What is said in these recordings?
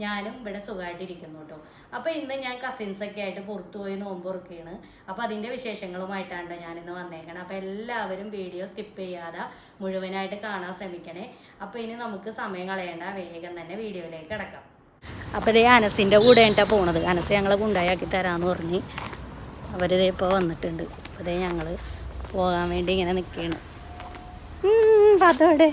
ഞാനും ഇവിടെ സുഖമായിട്ടിരിക്കുന്നു കേട്ടോ അപ്പോൾ ഇന്ന് ഞാൻ കസിൻസൊക്കെ ആയിട്ട് പുറത്തു പോയി നോമ്പ് തുറക്കുകയാണ്. അപ്പോൾ അതിന്റെ വിശേഷങ്ങളുമായിട്ടാണ് ഞാനിന്ന് വന്നേക്കണം. അപ്പോൾ എല്ലാവരും വീഡിയോ സ്കിപ്പ് ചെയ്യാതെ മുഴുവനായിട്ട് കാണാൻ ശ്രമിക്കണേ. അപ്പോൾ ഇനി നമുക്ക് സമയം കളയേണ്ട വേഗം തന്നെ വീഡിയോയിലേക്ക് കിടക്കാം. അപ്പോൾ ഇതേ അനസിന്റെ കൂടെ ആയിട്ടാണ് പോണത്. അനസ് ഞങ്ങളെ കൊണ്ടായാക്കി തരാമെന്ന് പറഞ്ഞ് അവരിതേ ഇപ്പോൾ വന്നിട്ടുണ്ട്. ഇതേ ഞങ്ങൾ പോകാൻ വേണ്ടി ഇങ്ങനെ നിൽക്കുകയാണ് അതോടെ.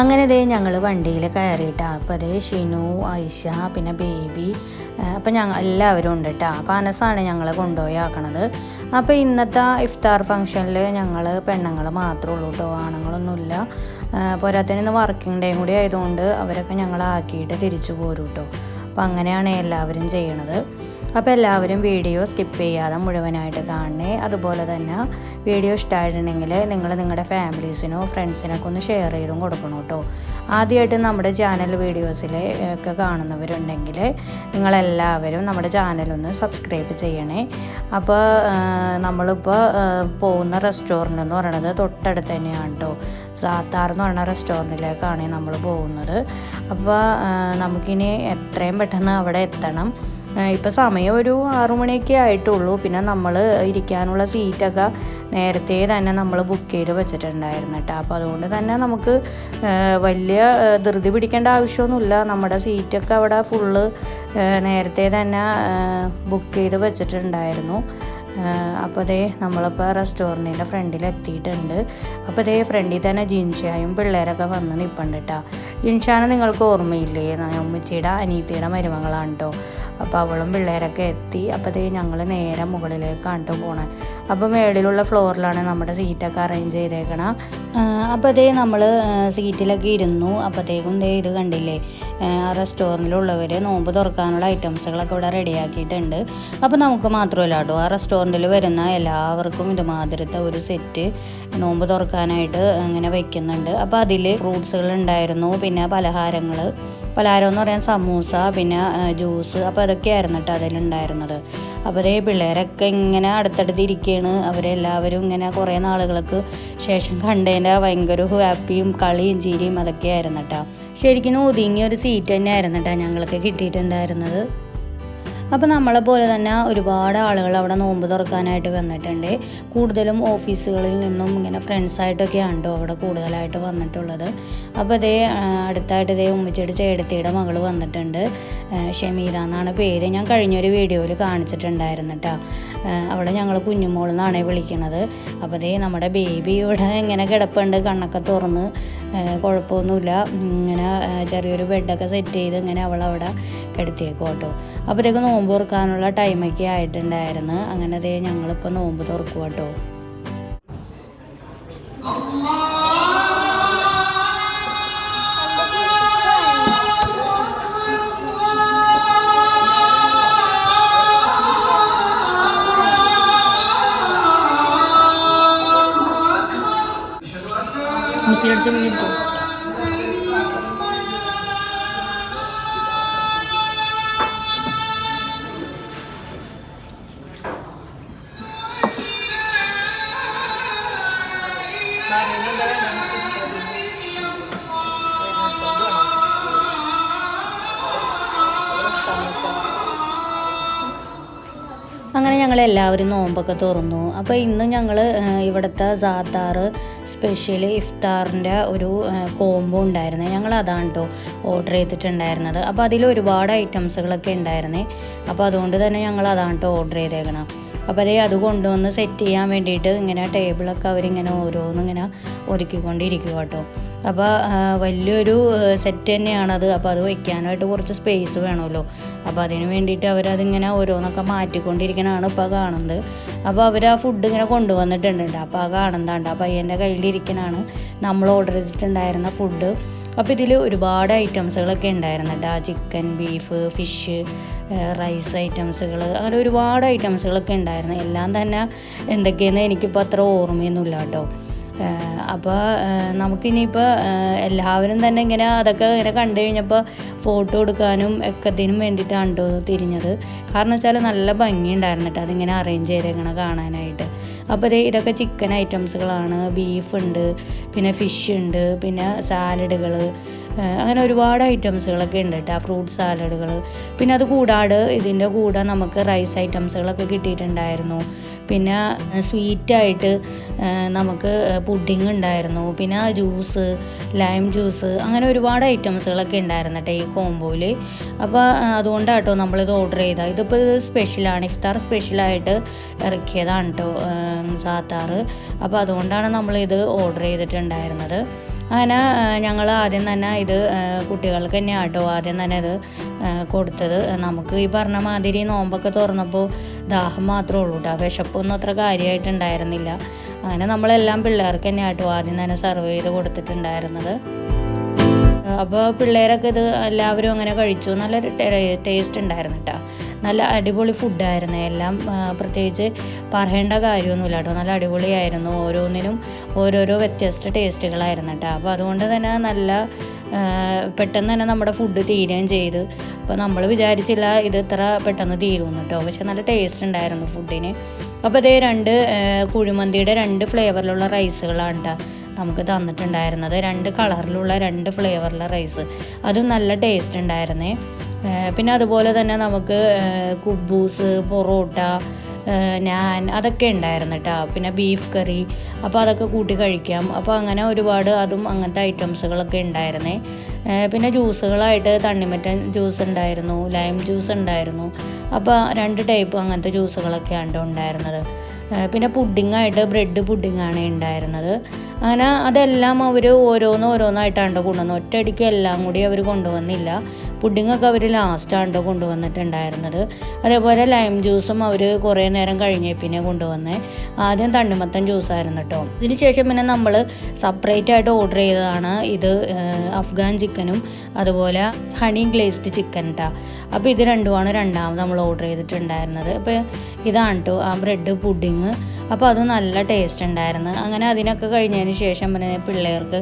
അങ്ങനെ ദേ ഞങ്ങൾ വണ്ടിയിൽ കയറിയിട്ടാ. അപ്പോൾ അതേ ഷിനു ഐഷ പിന്നെ ബേബി അപ്പം ഞങ്ങൾ എല്ലാവരും ഉണ്ട് കേട്ടോ അപ്പോൾ അനസാണ് ഞങ്ങളെ കൊണ്ടുപോയി ആക്കണത്. അപ്പോൾ ഇന്നത്തെ ഇഫ്താർ ഫംഗ്ഷനിൽ ഞങ്ങൾ പെണ്ണുങ്ങൾ മാത്രമേ ഉള്ളൂ കേട്ടോ ആണുങ്ങളൊന്നുമില്ല. പോരാത്തതിന് ഇന്ന് വർക്കിംഗ് ഡേയും കൂടി ആയതുകൊണ്ട് അവരൊക്കെ ഞങ്ങളാക്കിയിട്ട് തിരിച്ചു പോരും കേട്ടോ അപ്പോൾ അങ്ങനെയാണ് എല്ലാവരും ചെയ്യണത്. അപ്പോൾ എല്ലാവരും വീഡിയോ സ്കിപ്പ് ചെയ്യാതെ മുഴുവനായിട്ട് കാണണേ. അതുപോലെ തന്നെ വീഡിയോ ഇഷ്ടമായിട്ടുണ്ടെങ്കിൽ നിങ്ങൾ നിങ്ങളുടെ ഫാമിലീസിനോ ഫ്രണ്ട്സിനൊക്കെ ഒന്ന് ഷെയർ ചെയ്തും കൊടുക്കണം കേട്ടോ. ആദ്യമായിട്ട് നമ്മുടെ ചാനൽ വീഡിയോസിൽ ഒക്കെ കാണുന്നവരുണ്ടെങ്കിൽ നിങ്ങളെല്ലാവരും നമ്മുടെ ചാനലൊന്ന് സബ്സ്ക്രൈബ് ചെയ്യണേ. അപ്പോൾ നമ്മളിപ്പോൾ പോകുന്ന റെസ്റ്റോറന്റ് എന്ന് പറയുന്നത് തൊട്ടടുത്ത് തന്നെയാണ് കേട്ടോ. സാത്താർ എന്ന് പറയുന്ന റെസ്റ്റോറന്റിലേക്കാണ് നമ്മൾ പോകുന്നത്. അപ്പോൾ നമുക്കിനി എത്രയും പെട്ടെന്ന് അവിടെ എത്തണം. ഇപ്പോൾ സമയം ഒരു ആറുമണിയൊക്കെ ആയിട്ടുള്ളൂ. പിന്നെ നമ്മൾ ഇരിക്കാനുള്ള സീറ്റൊക്കെ നേരത്തെ തന്നെ നമ്മൾ ബുക്ക് ചെയ്ത് വെച്ചിട്ടുണ്ടായിരുന്നു കേട്ടോ. അപ്പോൾ അതുകൊണ്ട് തന്നെ നമുക്ക് വലിയ ധൃതി പിടിക്കേണ്ട ആവശ്യമൊന്നുമില്ല. നമ്മുടെ സീറ്റൊക്കെ അവിടെ ഫുള്ള് നേരത്തെ തന്നെ ബുക്ക് ചെയ്ത് വെച്ചിട്ടുണ്ടായിരുന്നു. അപ്പോൾ അതേ നമ്മളിപ്പോൾ റെസ്റ്റോറന്റിന്റെ ഫ്രണ്ടിൽ എത്തിയിട്ടുണ്ട്. അപ്പോൾ അതേ ഫ്രണ്ടിൽ തന്നെ ജിൻഷായും പിള്ളേരൊക്കെ വന്ന് നിൽപ്പുണ്ട് കേട്ടോ. ജിൻഷാനെ നിങ്ങൾക്ക് ഓർമ്മയില്ലേ? ഉമ്മച്ചിയുടെ അനീത്തിയുടെ മരുമകളാണ് കേട്ടോ. അപ്പോൾ അവളും പിള്ളേരൊക്കെ എത്തി. അപ്പോൾ അതേ ഞങ്ങൾ നേരെ മുകളിലേക്കാണ് കേട്ടോ പോണേ. അപ്പോൾ മേളിലുള്ള ഫ്ലോറിലാണ് നമ്മുടെ സീറ്റൊക്കെ അറേഞ്ച് ചെയ്തേക്കണം. അപ്പോൾ അതേ നമ്മൾ സീറ്റിലൊക്കെ ഇരുന്നു. അപ്പോഴത്തേക്കും ദേ ഇത് കണ്ടില്ലേ? ആ റെസ്റ്റോറന്റിലുള്ളവർ നോമ്പ് തുറക്കാനുള്ള ഐറ്റംസുകളൊക്കെ ഇവിടെ റെഡിയാക്കിയിട്ടുണ്ട്. അപ്പോൾ നമുക്ക് മാത്രമല്ല കേട്ടോ ആ റെസ്റ്റോറന്റിൽ വരുന്ന എല്ലാവർക്കും ഇതുമാതിരത്തെ ഒരു സെറ്റ് നോമ്പ് തുറക്കാനായിട്ട് അങ്ങനെ വയ്ക്കുന്നുണ്ട് അപ്പോൾ അതിൽ ഫ്രൂട്ട്സുകൾ ഉണ്ടായിരുന്നു പിന്നെ പലഹാരങ്ങൾ പലഹാരം എന്ന് പറയാൻ സമൂസ പിന്നെ ജ്യൂസ് അപ്പോൾ അതൊക്കെയായിരുന്നു കേട്ടോ അതിലുണ്ടായിരുന്നത്. അവരെ പിള്ളേരൊക്കെ ഇങ്ങനെ അടുത്തടുത്ത് ഇരിക്കുകയാണ് അവരെല്ലാവരും ഇങ്ങനെ കുറേ നാളുകൾക്ക് ശേഷം കണ്ടതിന്റെ ഭയങ്കര ഹാപ്പിയും കളിയും ചിരിയും അതൊക്കെയായിരുന്നു കേട്ടോ ശരിക്കും ഒതുങ്ങിയ ഒരു സീറ്റ് തന്നെയായിരുന്നു കേട്ടോ ഞങ്ങൾക്ക് കിട്ടിയിട്ടുണ്ടായിരുന്നത്. അപ്പോൾ നമ്മളെ പോലെ തന്നെ ഒരുപാട് ആളുകൾ അവിടെ നോമ്പ് തുറക്കാനായിട്ട് വന്നിട്ടുണ്ട്. കൂടുതലും ഓഫീസുകളിൽ നിന്നും ഇങ്ങനെ ഫ്രണ്ട്സായിട്ടൊക്കെയാണ് കേട്ടോ അവിടെ കൂടുതലായിട്ട് വന്നിട്ടുള്ളത്. അപ്പോൾ ഇതേ അടുത്തായിട്ട് ഇതേ ഉമ്മച്ചിയുടെ ചേടത്തിയുടെ മകൾ വന്നിട്ടുണ്ട്. ഷമീല എന്നാണ് പേര്. ഞാൻ കഴിഞ്ഞൊരു വീഡിയോയിൽ കാണിച്ചിട്ടുണ്ടായിരുന്നു കേട്ടോ അവിടെ ഞങ്ങൾ കുഞ്ഞുമോൾ എന്നാണ് വിളിക്കുന്നത് അപ്പോൾ ഇതേ നമ്മുടെ ബേബി ഇവിടെ ഇങ്ങനെ കിടപ്പുണ്ട് കണ്ണൊക്കെ തുറന്ന് കുഴപ്പമൊന്നുമില്ല. ഇങ്ങനെ ചെറിയൊരു ബെഡൊക്കെ സെറ്റ് ചെയ്ത് ഇങ്ങനെ അവൾ അവിടെ കിടത്തിയേക്കും കേട്ടോ. അപ്പോഴത്തേക്ക് നോമ്പ് തുറക്കാനുള്ള ടൈമൊക്കെ ആയിട്ടുണ്ടായിരുന്നു. അങ്ങനെ അതേ ഞങ്ങളിപ്പോൾ നോമ്പ് തുറക്കും കേട്ടോ. 没听得到。എല്ലാവരും നോമ്പൊക്കെ തുറന്നു. അപ്പോൾ ഇന്ന് ഞങ്ങൾ ഇവിടുത്തെ സാത്താർ സ്പെഷ്യൽ ഇഫ്താറിന്റെ ഒരു കോംബോ ഉണ്ടായിരുന്നേ. ഞങ്ങൾ അതാണ് കേട്ടോ ഓർഡർ ചെയ്തിട്ടുണ്ടായിരുന്നത്. അപ്പോൾ അതിൽ ഒരുപാട് ഐറ്റംസുകളൊക്കെ ഉണ്ടായിരുന്നേ. അപ്പോൾ അതുകൊണ്ട് തന്നെ ഞങ്ങൾ അതാണ് കേട്ടോ ഓർഡർ ചെയ്തേക്കണം. അപ്പോൾ അതേ അത് കൊണ്ടുവന്ന് സെറ്റ് ചെയ്യാൻ വേണ്ടിയിട്ട് ഇങ്ങനെ ടേബിളൊക്കെ അവരിങ്ങനെ ഓരോന്നിങ്ങനെ ഒരുക്കിക്കൊണ്ടിരിക്കുക കേട്ടോ അപ്പോൾ വലിയൊരു സെറ്റ് തന്നെയാണത്. അപ്പോൾ അത് വയ്ക്കാനായിട്ട് കുറച്ച് സ്പേസ് വേണമല്ലോ. അപ്പോൾ അതിന് വേണ്ടിയിട്ട് അവരതിങ്ങനെ ഓരോന്നൊക്കെ മാറ്റിക്കൊണ്ടിരിക്കണതാണ് ഇപ്പോൾ കാണുന്നത്. അപ്പോൾ അവർ ആ ഫുഡ് ഇങ്ങനെ കൊണ്ടുവന്നിട്ടുണ്ട് അപ്പോൾ ആ കാണുന്നതാണ്ട്. ആ പയ്യന്റെ കയ്യിലിരിക്കണതാണ് നമ്മൾ ഓർഡർ ചെയ്തിട്ടുണ്ടായിരുന്ന ഫുഡ് അപ്പോൾ ഇതിൽ ഒരുപാട് ഐറ്റംസുകളൊക്കെ ഉണ്ടായിരുന്നു കേട്ടോ ചിക്കൻ ബീഫ് ഫിഷ് റൈസ് ഐറ്റംസുകൾ അങ്ങനെ ഒരുപാട് ഐറ്റംസുകളൊക്കെ ഉണ്ടായിരുന്നു. എല്ലാം തന്നെ എന്തൊക്കെയെന്ന് എനിക്കിപ്പോൾ അത്ര ഓർമ്മയൊന്നുമില്ല കേട്ടോ അപ്പോൾ നമുക്കിനിയിപ്പോൾ എല്ലാവരും തന്നെ ഇങ്ങനെ അതൊക്കെ ഇങ്ങനെ കണ്ടു കഴിഞ്ഞപ്പോൾ ഫോട്ടോ എടുക്കാനും ഒക്കത്തിനും വേണ്ടിയിട്ടാണ് കേട്ടോ തിരിഞ്ഞത്. കാരണം വെച്ചാൽ നല്ല ഭംഗിയുണ്ടായിരുന്നു കേട്ടോ അതിങ്ങനെ അറേഞ്ച് ചെയ്തേക്കണം കാണാനായിട്ട്. അപ്പോൾ ഇത് ഇതൊക്കെ ചിക്കൻ ഐറ്റംസുകളാണ് ബീഫ് ഉണ്ട് പിന്നെ ഫിഷ് ഉണ്ട് പിന്നെ സാലഡുകൾ അങ്ങനെ ഒരുപാട് ഐറ്റംസുകളൊക്കെ ഉണ്ട് കേട്ടോ ഫ്രൂട്ട് സാലഡുകൾ പിന്നെ അത് കൂടാതെ ഇതിന്റെ കൂടെ നമുക്ക് റൈസ് ഐറ്റംസുകളൊക്കെ കിട്ടിയിട്ടുണ്ടായിരുന്നു. പിന്നെ സ്വീറ്റായിട്ട് നമുക്ക് പുഡിങ് ഉണ്ടായിരുന്നു. പിന്നെ ജ്യൂസ് ലൈം ജ്യൂസ് അങ്ങനെ ഒരുപാട് ഐറ്റംസുകളൊക്കെ ഉണ്ടായിരുന്നു കേട്ടോ ഈ കോംബോയിൽ അപ്പോൾ അതുകൊണ്ടാട്ടോ നമ്മളിത് ഓർഡർ ചെയ്തത്. ഇതിപ്പോൾ ഇത് സ്പെഷ്യലാണ്. ഇഫ്താർ സ്പെഷ്യലായിട്ട് ഇറക്കിയതാണ് കേട്ടോ സാത്താറ്. അപ്പോൾ അതുകൊണ്ടാണ് നമ്മളിത് ഓർഡർ ചെയ്തിട്ടുണ്ടായിരുന്നത്. അങ്ങനെ ഞങ്ങൾ ആദ്യം തന്നെ ഇത് കുട്ടികൾക്ക് തന്നെ ആട്ടോ ആദ്യം തന്നെ ഇത് കൊടുത്തത്. നമുക്ക് ഈ പറഞ്ഞ മാതിരി നോമ്പൊക്കെ തുറന്നപ്പോൾ ദാഹം മാത്രമേ ഉള്ളൂ കേട്ടോ വിശപ്പൊന്നും അത്ര കാര്യമായിട്ടുണ്ടായിരുന്നില്ല അങ്ങനെ നമ്മളെല്ലാം പിള്ളേർക്ക് തന്നെ ആട്ടോ ആദ്യം തന്നെ സെർവ് ചെയ്ത് കൊടുത്തിട്ടുണ്ടായിരുന്നത്. അപ്പോൾ പിള്ളേരൊക്കെ ഇത് എല്ലാവരും അങ്ങനെ കഴിച്ചു. നല്ല ടേസ്റ്റ് ഉണ്ടായിരുന്നു കേട്ടോ നല്ല അടിപൊളി ഫുഡായിരുന്നു എല്ലാം പ്രത്യേകിച്ച് പറയേണ്ട കാര്യമൊന്നുമില്ല കേട്ടോ. നല്ല അടിപൊളിയായിരുന്നു. ഓരോന്നിനും ഓരോരോ വ്യത്യസ്ത ടേസ്റ്റുകളായിരുന്നു കേട്ടോ. അപ്പോൾ അതുകൊണ്ട് തന്നെ നല്ല പെട്ടെന്ന് തന്നെ നമ്മുടെ ഫുഡ് തീരുകയും ചെയ്ത്. അപ്പോൾ നമ്മൾ വിചാരിച്ചില്ല ഇത് ഇത്ര പെട്ടെന്ന് തീരുമെന്ന് കേട്ടോ. പക്ഷെ നല്ല ടേസ്റ്റ് ഉണ്ടായിരുന്നു ഫുഡിന് അപ്പോൾ അതേ രണ്ട് കുഴിമന്തിയുടെ രണ്ട് ഫ്ലേവറിലുള്ള റൈസുകളാണ് കേട്ടോ നമുക്ക് തന്നിട്ടുണ്ടായിരുന്നത്. രണ്ട് കളറിലുള്ള രണ്ട് ഫ്ലേവറിലുള്ള റൈസ് അതും നല്ല ടേസ്റ്റ് ഉണ്ടായിരുന്നേ. പിന്നെ അതുപോലെ തന്നെ നമുക്ക് കുബൂസ് പൊറോട്ട ഞാൻ അതൊക്കെ ഉണ്ടായിരുന്നു കേട്ടോ പിന്നെ ബീഫ് കറി. അപ്പോൾ അതൊക്കെ കൂട്ടി കഴിക്കാം. അപ്പോൾ അങ്ങനെ ഒരുപാട് അതും അങ്ങനത്തെ ഐറ്റംസുകളൊക്കെ ഉണ്ടായിരുന്നേ. പിന്നെ ജ്യൂസുകളായിട്ട് തണ്ണിമറ്റൻ ജ്യൂസ് ഉണ്ടായിരുന്നു ലൈം ജ്യൂസ് ഉണ്ടായിരുന്നു. അപ്പോൾ രണ്ട് ടൈപ്പ് അങ്ങനത്തെ ജ്യൂസുകളൊക്കെയാണ് ഉണ്ടായിരുന്നത്. പിന്നെ പുഡിങ്ങായിട്ട് ബ്രെഡ് പുഡിങ്ങാണ് ഉണ്ടായിരുന്നത്. അങ്ങനെ അതെല്ലാം അവർ ഓരോന്നോരോന്നായിട്ടാണ് കൊണ്ടുവന്നത്. ഒറ്റയടിക്ക് എല്ലാം കൂടി അവർ കൊണ്ടുവന്നില്ല. പുഡിങ്ങൊക്കെ അവർ ലാസ്റ്റാണ് കൊണ്ടുവന്നിട്ടുണ്ടായിരുന്നത്. അതേപോലെ ലൈം ജ്യൂസും അവർ കുറേ നേരം കഴിഞ്ഞ പിന്നെ കൊണ്ടുവന്നേ. ആദ്യം തണ്ണിമത്തൻ ജ്യൂസായിരുന്നു കേട്ടോ ഇതിന് ശേഷം പിന്നെ നമ്മൾ സെപ്പറേറ്റ് ആയിട്ട് ഓർഡർ ചെയ്തതാണ് ഇത് അഫ്ഗാൻ ചിക്കനും അതുപോലെ ഹണി ഗ്ലേസ്ഡ് ചിക്കൻ കേട്ടോ അപ്പോൾ ഇത് രണ്ടുമാണ് രണ്ടാമത് നമ്മൾ ഓർഡർ ചെയ്തിട്ടുണ്ടായിരുന്നത്. അപ്പോൾ ഇതാണ് കേട്ടോ ആ ബ്രെഡ് പുഡിങ് അപ്പോൾ അത് നല്ല ടേസ്റ്റ് ഉണ്ടായിരുന്നു. അങ്ങനെ അതിനൊക്കെ കഴിഞ്ഞതിന് ശേഷം പിന്നെ പിള്ളേർക്ക്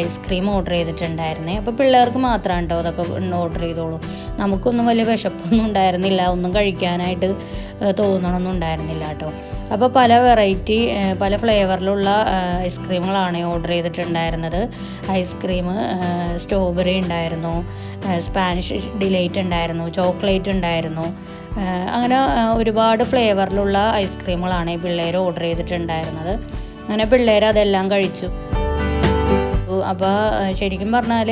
ഐസ്ക്രീം ഓർഡർ ചെയ്തിട്ടുണ്ടായിരുന്നേ. അപ്പോൾ പിള്ളേർക്ക് മാത്രമാണ് കേട്ടോ അതൊക്കെ ഓർഡർ ചെയ്തോളൂ. നമുക്കൊന്നും വലിയ വിശപ്പൊന്നും ഉണ്ടായിരുന്നില്ല. ഒന്നും കഴിക്കാനായിട്ട് തോന്നണമൊന്നും ഉണ്ടായിരുന്നില്ല കേട്ടോ. അപ്പോൾ പല വെറൈറ്റി പല ഫ്ലേവറിലുള്ള ഐസ്ക്രീമുകളാണ് ഓർഡർ ചെയ്തിട്ടുണ്ടായിരുന്നത്. ഐസ്ക്രീം സ്ട്രോബെറി ഉണ്ടായിരുന്നു. സ്പാനിഷ് ഡിലൈറ്റ് ഉണ്ടായിരുന്നു. ചോക്ലേറ്റ് ഉണ്ടായിരുന്നു. അങ്ങനെ ഒരുപാട് ഫ്ലേവറിലുള്ള ഐസ്ക്രീമുകളാണ് ഈ പിള്ളേർ ഓർഡർ ചെയ്തിട്ടുണ്ടായിരുന്നത്. അങ്ങനെ പിള്ളേർ അതെല്ലാം കഴിച്ചു. അപ്പോൾ ശരിക്കും പറഞ്ഞാൽ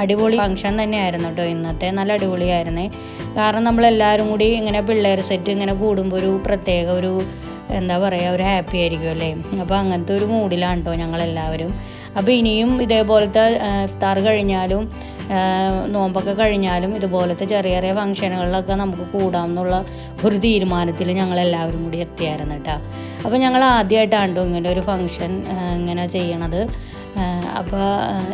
അടിപൊളി ഫങ്ഷൻ തന്നെയായിരുന്നു കേട്ടോ ഇന്നത്തെ നല്ല അടിപൊളിയായിരുന്നേ. കാരണം നമ്മളെല്ലാവരും കൂടി ഇങ്ങനെ പിള്ളേർ സെറ്റ് ഇങ്ങനെ കൂടുമ്പോൾ ഒരു പ്രത്യേക ഒരു എന്താ പറയുക ഒരു ഹാപ്പി ആയിരിക്കും അല്ലേ? അപ്പോൾ അങ്ങനത്തെ ഒരു മൂഡിലാണ് കേട്ടോ ഞങ്ങളെല്ലാവരും. അപ്പോൾ ഇനിയും ഇതേപോലത്തെ ഇഫ്താർ കഴിഞ്ഞാലും നോമ്പൊക്കെ കഴിഞ്ഞാലും ഇതുപോലത്തെ ചെറിയ ചെറിയ ഫംഗ്ഷനുകളിലൊക്കെ നമുക്ക് കൂടാം എന്നുള്ള ഒരു തീരുമാനത്തിൽ ഞങ്ങളെല്ലാവരും കൂടി എത്തിയായിരുന്നു കേട്ടോ. അപ്പോൾ ഞങ്ങൾ ആദ്യമായിട്ടാണ് കേട്ടോ ഇങ്ങനെ ഒരു ഫംഗ്ഷൻ ഇങ്ങനെ ചെയ്യണത്. അപ്പോൾ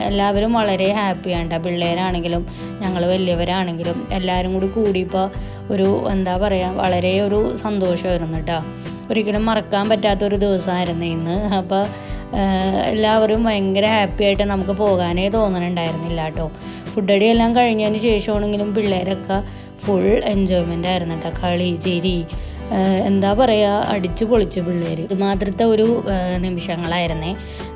എല്ലാവരും വളരെ ഹാപ്പിയാണ് പിള്ളേരാണെങ്കിലും ഞങ്ങൾ വലിയവരാണെങ്കിലും എല്ലാവരും കൂടി കൂടിയപ്പോൾ ഒരു എന്താ പറയുക വളരെ ഒരു സന്തോഷമായിരുന്നു കേട്ടോ. ഒരിക്കലും മറക്കാൻ പറ്റാത്തൊരു ദിവസമായിരുന്നു ഇന്ന്. അപ്പോൾ എല്ലാവരും ഭയങ്കര ഹാപ്പി ആയിട്ട് നമുക്ക് പോകാനേ തോന്നണുണ്ടായിരുന്നില്ല കേട്ടോ. ഫുഡ് അടി എല്ലാം കഴിഞ്ഞതിന് ശേഷമാണെങ്കിലും പിള്ളേരൊക്കെ ഫുൾ എൻജോയ്മെന്റ് ആയിരുന്നു കേട്ടോ. കളി ചിരി എന്താ പറയുക അടിച്ചു പൊളിച്ചു പിള്ളേർ ഇതുമാത്രത്തെ ഒരു നിമിഷങ്ങളായിരുന്നേ.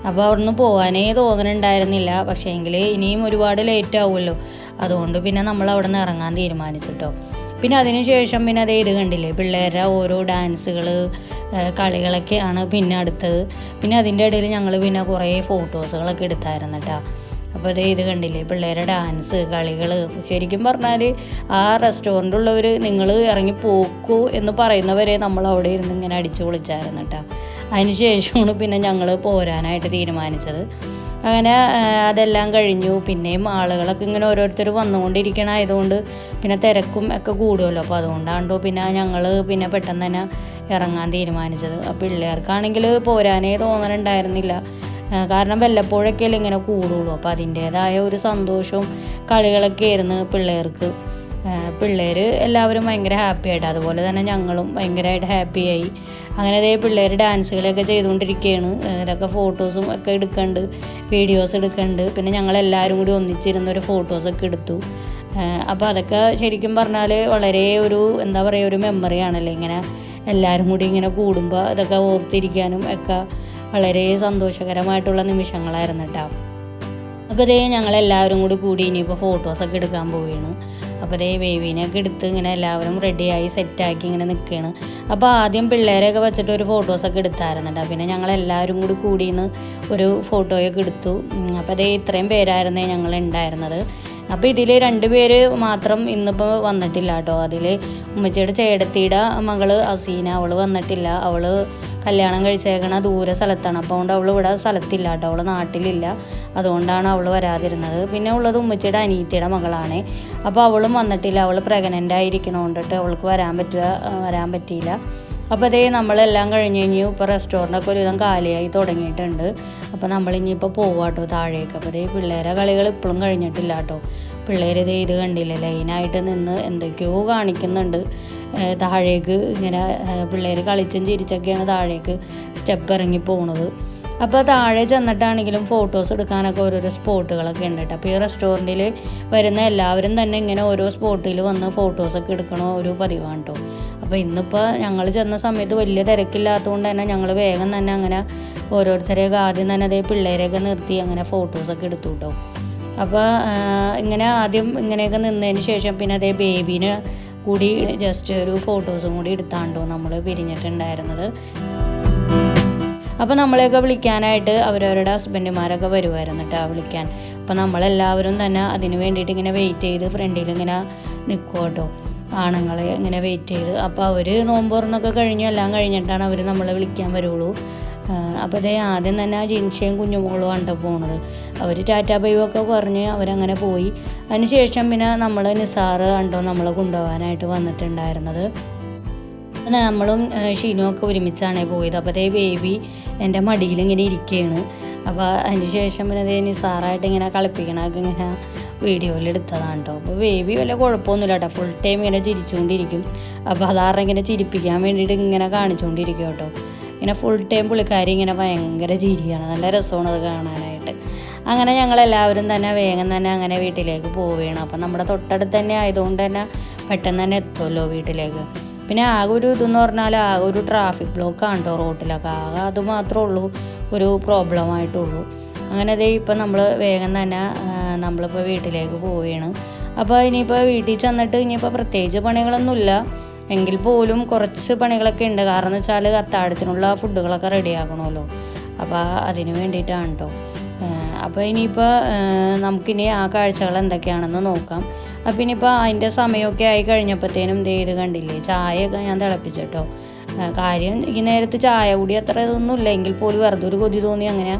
അപ്പോൾ അവിടുന്ന് പോകാനേ തോന്നണുണ്ടായിരുന്നില്ല. പക്ഷേ എങ്കിൽ ഇനിയും ഒരുപാട് ലേറ്റ് ആവുമല്ലോ. അതുകൊണ്ട് പിന്നെ നമ്മൾ അവിടെ നിന്ന് ഇറങ്ങാൻ തീരുമാനിച്ചിട്ടോ പിന്നെ അതിന് ശേഷം പിന്നെ അതേ ഇത് കണ്ടില്ലേ? പിള്ളേരുടെ ഓരോ ഡാൻസുകൾ കളികളൊക്കെയാണ് പിന്നെ അടുത്തത്. പിന്നെ അതിന്റെ ഇടയിൽ ഞങ്ങൾ പിന്നെ കുറേ ഫോട്ടോസുകളൊക്കെ എടുത്തായിരുന്നു കേട്ടോ അപ്പോൾ ഇത് കണ്ടില്ലേ പിള്ളേരുടെ ഡാൻസ് കളികൾ ശരിക്കും പറഞ്ഞാൽ ആ റെസ്റ്റോറന്റുള്ളവർ നിങ്ങൾ ഇറങ്ങി പോക്കൂ എന്ന് പറയുന്നവരെ നമ്മൾ അവിടെ ഇരുന്ന് ഇങ്ങനെ അടിച്ചു പൊളിച്ചായിരുന്നു കേട്ടോ അതിന് ശേഷമാണ് പിന്നെ ഞങ്ങൾ പോരാനായിട്ട് തീരുമാനിച്ചത്. അങ്ങനെ അതെല്ലാം കഴിഞ്ഞു. പിന്നെയും ആളുകളൊക്കെ ഇങ്ങനെ ഓരോരുത്തർ വന്നുകൊണ്ടിരിക്കണമായതുകൊണ്ട് പിന്നെ തിരക്കും ഒക്കെ കൂടുമല്ലോ അപ്പോൾ അതുകൊണ്ടാണ്ടോ പിന്നെ ഞങ്ങൾ പിന്നെ പെട്ടെന്ന് തന്നെ ഇറങ്ങാൻ തീരുമാനിച്ചത്. അപ്പോൾ പിള്ളേർക്കാണെങ്കിൽ പോരാനേ തോന്നലുണ്ടായിരുന്നില്ല. കാരണം വല്ലപ്പോഴൊക്കെയല്ലേ ഇങ്ങനെ കൂടുള്ളൂ. അപ്പോൾ അതിന്റേതായ ഒരു സന്തോഷവും കളികളൊക്കെ ആയിരുന്നു പിള്ളേർക്ക്. പിള്ളേർ എല്ലാവരും ഭയങ്കര ഹാപ്പി ആയിട്ട് അതുപോലെ തന്നെ ഞങ്ങളും ഭയങ്കരമായിട്ട് ഹാപ്പിയായി അങ്ങനെ അതേ പിള്ളേർ ഡാൻസുകളൊക്കെ ചെയ്തുകൊണ്ടിരിക്കുകയാണ്. ഇതൊക്കെ ഫോട്ടോസും ഒക്കെ എടുക്കുന്നുണ്ട് വീഡിയോസ് എടുക്കുന്നുണ്ട് പിന്നെ ഞങ്ങളെല്ലാവരും കൂടി ഒന്നിച്ചിരുന്ന ഒരു ഫോട്ടോസൊക്കെ എടുത്തു. അപ്പോൾ അതൊക്കെ ശരിക്കും പറഞ്ഞാൽ വളരെ ഒരു എന്താ പറയുക ഒരു മെമ്മറിയാണല്ലേ ഇങ്ങനെ എല്ലാവരും കൂടി ഇങ്ങനെ കൂടുമ്പോൾ അതൊക്കെ ഓർത്തിരിക്കാനും ഒക്കെ വളരെ സന്തോഷകരമായിട്ടുള്ള നിമിഷങ്ങളായിരുന്നു കേട്ടോ അപ്പോൾ ഇതേ ഞങ്ങളെല്ലാവരും കൂടി കൂടി ഇനിയിപ്പോൾ ഫോട്ടോസൊക്കെ എടുക്കാൻ പോവുകയാണ്. അപ്പോൾ ഇതേ വേവിനെയൊക്കെ എടുത്ത് ഇങ്ങനെ എല്ലാവരും റെഡിയായി സെറ്റാക്കി ഇങ്ങനെ നിൽക്കുകയാണ് അപ്പോൾ ആദ്യം പിള്ളേരെയൊക്കെ വെച്ചിട്ട് ഒരു ഫോട്ടോസൊക്കെ എടുത്തായിരുന്നുണ്ട് പിന്നെ ഞങ്ങളെല്ലാവരും കൂടി കൂടി കൂടിയിന്ന് ഒരു ഫോട്ടോയൊക്കെ എടുത്തു. അപ്പോൾ അതേ ഇത്രയും പേരായിരുന്നേ ഞങ്ങൾ ഉണ്ടായിരുന്നത് അപ്പോൾ ഇതിൽ രണ്ട് പേര് മാത്രം ഇന്നിപ്പോൾ വന്നിട്ടില്ല കേട്ടോ അതിൽ ഉമ്മച്ചിയുടെ ചേടത്തിയുടെ മകൾ അസീന അവൾ വന്നിട്ടില്ല. അവൾ കല്യാണം കഴിച്ചേക്കണ ദൂരെ സ്ഥലത്താണ്. അപ്പോൾ അതുകൊണ്ട് അവൾ ഇവിടെ സ്ഥലത്തില്ല കേട്ടോ. അവൾ നാട്ടിലില്ല. അതുകൊണ്ടാണ് അവൾ വരാതിരുന്നത്. പിന്നെ ഉള്ളത് ഉമ്മച്ചിയുടെ അനീത്തിയുടെ മകളാണ്. അപ്പോൾ അവളും വന്നിട്ടില്ല. അവൾ പ്രഗ്നന്റ് ആയിരിക്കണോണ്ടിട്ട് അവൾക്ക് വരാൻ പറ്റുക വരാൻ പറ്റിയില്ല. അപ്പോൾ അതേ നമ്മളെല്ലാം കഴിഞ്ഞ് കഴിഞ്ഞു ഇപ്പോൾ റെസ്റ്റോറന്റൊക്കെ ഒരുവിധം കാലിയായി തുടങ്ങിയിട്ടുണ്ട്. അപ്പോൾ നമ്മൾ ഇനിയിപ്പോൾ പോവാട്ടോ താഴേക്ക്. അപ്പോൾ അതേ പിള്ളേരെ കളികൾ ഇപ്പോഴും കഴിഞ്ഞിട്ടില്ല കേട്ടോ പിള്ളേർ ഇത് ഇത് കണ്ടില്ല? ലൈനായിട്ട് നിന്ന് എന്തൊക്കെയോ കാണിക്കുന്നുണ്ട്. താഴേക്ക് ഇങ്ങനെ പിള്ളേർ കളിച്ചും ചിരിച്ചൊക്കെയാണ് താഴേക്ക് സ്റ്റെപ്പ് ഇറങ്ങി പോണത്. അപ്പോൾ താഴെ ചെന്നിട്ടാണെങ്കിലും ഫോട്ടോസ് എടുക്കാനൊക്കെ ഓരോരോ സ്പോട്ടുകളൊക്കെ ഉണ്ട് കേട്ടോ. അപ്പോൾ ഈ റെസ്റ്റോറന്റിൽ വരുന്ന എല്ലാവരും തന്നെ ഇങ്ങനെ ഓരോ സ്പോട്ടിൽ വന്ന് ഫോട്ടോസൊക്കെ എടുക്കണ ഒരു പതിവാണ് കേട്ടോ അപ്പോൾ ഇന്നിപ്പോൾ ഞങ്ങൾ ചെന്ന സമയത്ത് വലിയ തിരക്കില്ലാത്തതുകൊണ്ട് തന്നെ ഞങ്ങൾ വേഗം തന്നെ അങ്ങനെ ഓരോരുത്തരെയൊക്കെ ആദ്യം തന്നെ അതേ പിള്ളേരെയൊക്കെ നിർത്തി അങ്ങനെ ഫോട്ടോസൊക്കെ എടുത്തു കേട്ടോ അപ്പോൾ ഇങ്ങനെ ആദ്യം ഇങ്ങനെയൊക്കെ നിന്നതിന് ശേഷം പിന്നെ അതേ ബേബീനെ കൂടി ജസ്റ്റ് ഒരു ഫോട്ടോസും കൂടി എടുത്താണ്ടോ നമ്മൾ പിരിഞ്ഞിട്ടുണ്ടായിരുന്നത്. അപ്പോൾ നമ്മളെയൊക്കെ വിളിക്കാനായിട്ട് അവരവരുടെ ഹസ്ബൻഡുമാരൊക്കെ വരുമായിരുന്നു കേട്ടോ വിളിക്കാൻ. അപ്പോൾ നമ്മളെല്ലാവരും തന്നെ അതിന് വേണ്ടിയിട്ട് ഇങ്ങനെ വെയിറ്റ് ചെയ്ത് ഫ്രണ്ടിൽ ഇങ്ങനെ നിൽക്കും കേട്ടോ ആണുങ്ങളെ ഇങ്ങനെ വെയിറ്റ് ചെയ്ത്. അപ്പോൾ അവർ നോമ്പ് തുറന്നൊക്കെ കഴിഞ്ഞ്. എല്ലാം കഴിഞ്ഞിട്ടാണ് അവർ നമ്മളെ വിളിക്കാൻ വരുള്ളൂ. അപ്പോൾ അതേ ആദ്യം തന്നെ ആ ജിൻഷയും കുഞ്ഞുമോളും കണ്ട പോണത്. അവർ ടാറ്റാ ബൈവൊക്കെ കുറഞ്ഞ് അവരങ്ങനെ പോയി. അതിനുശേഷം പിന്നെ നമ്മൾ നിസാറ് കണ്ടോ നമ്മളെ കൊണ്ടുപോകാനായിട്ട് വന്നിട്ടുണ്ടായിരുന്നത്. നമ്മളും ഷീനും ഒക്കെ ഒരുമിച്ചാണ് പോയത്. അപ്പോൾ അതേ ബേബി എന്റെ മടിയിൽ ഇങ്ങനെ ഇരിക്കുകയാണ് അപ്പോൾ അതിന് ശേഷം പിന്നെ അതേ നിസാറായിട്ട് ഇങ്ങനെ കളിപ്പിക്കണമൊക്കെ ഇങ്ങനെ വീഡിയോയിൽ എടുത്തതാണ് കേട്ടോ. അപ്പോൾ ബേബി വല്ല കുഴപ്പമൊന്നുമില്ല കേട്ടോ. ഫുൾ ടൈം ഇങ്ങനെ ചിരിച്ചുകൊണ്ടിരിക്കും. അപ്പോൾ അതാറിങ്ങനെ ചിരിപ്പിക്കാൻ വേണ്ടിയിട്ട് ഇങ്ങനെ കാണിച്ചുകൊണ്ടിരിക്കും കേട്ടോ. ഇങ്ങനെ ഫുൾ ടൈം പുള്ളിക്കാരി ഇങ്ങനെ ഭയങ്കര ചിരിയാണ്. നല്ല രസമാണ് അത് കാണാനായിട്ട്. അങ്ങനെ ഞങ്ങളെല്ലാവരും തന്നെ വേഗം തന്നെ അങ്ങനെ വീട്ടിലേക്ക് പോവുകയാണ്. അപ്പം നമ്മുടെ തൊട്ടടുത്ത് തന്നെ ആയതുകൊണ്ട് തന്നെ പെട്ടെന്ന് തന്നെ എത്തുമല്ലോ വീട്ടിലേക്ക്. പിന്നെ ആകെ ഒരു ഇതെന്ന് പറഞ്ഞാൽ ആകെ ഒരു ട്രാഫിക് ബ്ലോക്ക് ആണ് കേട്ടോ റോട്ടിലൊക്കെ. ആകെ അത് മാത്രമേ ഉള്ളൂ ഒരു പ്രോബ്ലം ആയിട്ടുള്ളൂ. അങ്ങനെ അതേ ഇപ്പം നമ്മൾ വേഗം തന്നെ നമ്മളിപ്പോൾ വീട്ടിലേക്ക് പോവുകയാണ്. അപ്പോൾ ഇനിയിപ്പോൾ വീട്ടിൽ ചെന്നിട്ട് ഇനിയിപ്പോൾ പ്രത്യേകിച്ച് പണികളൊന്നുമില്ല. എങ്കിൽ പോലും കുറച്ച് പണികളൊക്കെ ഉണ്ട്. കാരണം എന്ന് വെച്ചാൽ അത്താഴത്തിനുള്ള ഫുഡുകളൊക്കെ റെഡിയാക്കണമല്ലോ അപ്പോൾ അതിന് വേണ്ടിയിട്ടാണ് കേട്ടോ അപ്പോൾ ഇനിയിപ്പോൾ നമുക്കിനി ആ കാഴ്ചകൾ എന്തൊക്കെയാണെന്ന് നോക്കാം. അപ്പോൾ ഇനിയിപ്പോൾ അതിന്റെ സമയമൊക്കെ ആയി കഴിഞ്ഞപ്പോഴത്തേനും ഇത് കണ്ടില്ലേ ചായയൊക്കെ ഞാൻ തിളപ്പിച്ചിട്ടോ കാര്യം ഈ നേരത്ത് ചായ കൂടി അത്ര ഇതൊന്നും ഇല്ല. എങ്കിൽ പോലും വെറുതെ ഒരു കൊതി തോന്നി അങ്ങനെ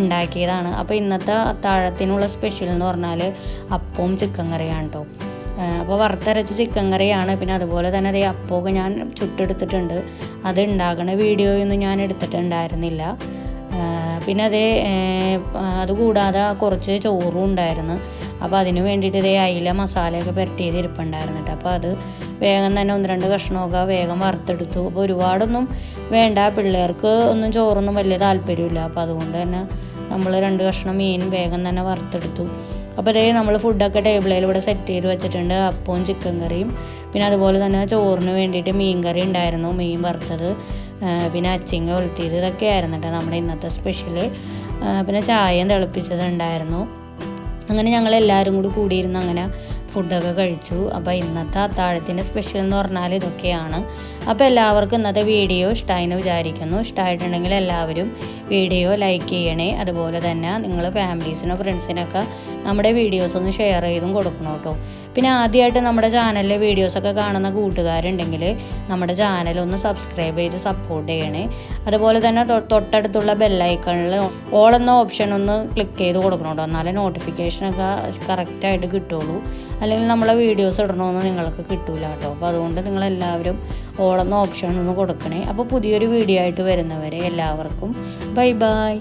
ഉണ്ടാക്കിയതാണ്. അപ്പോൾ ഇന്നത്തെ അത്താഴത്തിനുള്ള സ്പെഷ്യൽ എന്ന് പറഞ്ഞാൽ അപ്പവും ചിക്കൻ കറിയാണ് കേട്ടോ അപ്പോൾ വറുത്തരച്ച ചിക്കൻ കറിയാണ്. പിന്നെ അതുപോലെ തന്നെ അതേ അപ്പമൊക്കെ ഞാൻ ചുട്ടെടുത്തിട്ടുണ്ട്. അത് ഉണ്ടാക്കണ വീഡിയോയൊന്നും ഞാൻ എടുത്തിട്ടുണ്ടായിരുന്നില്ല. പിന്നെ അതേ അതുകൂടാതെ കുറച്ച് ചോറും ഉണ്ടായിരുന്നു. അപ്പോൾ അതിന് വേണ്ടിയിട്ട് ഇതേ അയില മസാലയൊക്കെ പുരട്ടിയത് ഇരിപ്പുണ്ടായിരുന്നു കേട്ടോ. അപ്പോൾ അത് വേഗം തന്നെ ഒന്ന് രണ്ട് കഷ്ണമൊക്കെ വേഗം വറുത്തെടുത്തു. അപ്പോൾ ഒരുപാടൊന്നും വേണ്ട. പിള്ളേർക്ക് ഒന്നും ചോറൊന്നും വലിയ താല്പര്യമില്ല. അപ്പോൾ അതുകൊണ്ട് തന്നെ നമ്മൾ രണ്ട് കഷ്ണം മീൻ വേഗം തന്നെ വറുത്തെടുത്തു. അപ്പോൾ അതേ നമ്മൾ ഫുഡൊക്കെ ടേബിളിൽ ഇവിടെ സെറ്റ് ചെയ്ത് വെച്ചിട്ടുണ്ട്. അപ്പവും ചിക്കൻ കറിയും. പിന്നെ അതുപോലെ തന്നെ ചോറിന് വേണ്ടിയിട്ട് മീൻ കറി ഉണ്ടായിരുന്നു. മീൻ വറുത്തത് പിന്നെ അച്ചിങ്ങ ഒലുത്തിയത് ഇതൊക്കെ ആയിരുന്നു കേട്ടോ നമ്മുടെ ഇന്നത്തെ സ്പെഷ്യൽ പിന്നെ ചായയും തിളപ്പിച്ചത് ഉണ്ടായിരുന്നു. അങ്ങനെ ഞങ്ങൾ എല്ലാവരും കൂടി കൂടിയിരുന്ന് അങ്ങനെ ഫുഡൊക്കെ കഴിച്ചു. അപ്പോൾ ഇന്നത്തെ അത്താഴത്തിന്റെ സ്പെഷ്യൽ എന്ന് പറഞ്ഞാൽ ഇതൊക്കെയാണ്. അപ്പോൾ എല്ലാവർക്കും ഇന്നത്തെ വീഡിയോ ഇഷ്ടമായെന്ന് വിചാരിക്കുന്നു. ഇഷ്ടമായിട്ടുണ്ടെങ്കിൽ എല്ലാവരും വീഡിയോ ലൈക്ക് ചെയ്യണേ. അതുപോലെ തന്നെ നിങ്ങൾ ഫാമിലീസിനോ ഫ്രണ്ട്സിനൊക്കെ നമ്മുടെ വീഡിയോസ് ഒന്ന് ഷെയർ ചെയ്തും കൊടുക്കണം കേട്ടോ. പിന്നെ ആദ്യമായിട്ട് നമ്മുടെ ചാനലിലെ വീഡിയോസൊക്കെ കാണുന്ന കൂട്ടുകാരുണ്ടെങ്കിൽ നമ്മുടെ ചാനൽ ഒന്ന് സബ്സ്ക്രൈബ് ചെയ്ത് സപ്പോർട്ട് ചെയ്യണേ. അതുപോലെ തന്നെ തൊട്ടടുത്തുള്ള ബെല്ലൈക്കണിൽ ഓൾ എന്ന ഓപ്ഷൻ ഒന്ന് ക്ലിക്ക് ചെയ്ത് കൊടുക്കണം കേട്ടോ. എന്നാലേ നോട്ടിഫിക്കേഷനൊക്കെ കറക്റ്റായിട്ട് കിട്ടുള്ളൂ. അല്ലെങ്കിൽ നമ്മളെ വീഡിയോസ് ഇടണമെന്ന് നിങ്ങൾക്ക് കിട്ടില്ല കേട്ടോ. അപ്പോൾ അതുകൊണ്ട് നിങ്ങളെല്ലാവരും ഓൾ എന്ന ഓപ്ഷൻ ഒന്ന് കൊടുക്കണേ. അപ്പോൾ പുതിയൊരു വീഡിയോ ആയിട്ട് വരുന്നവരെ എല്ലാവർക്കും ബൈ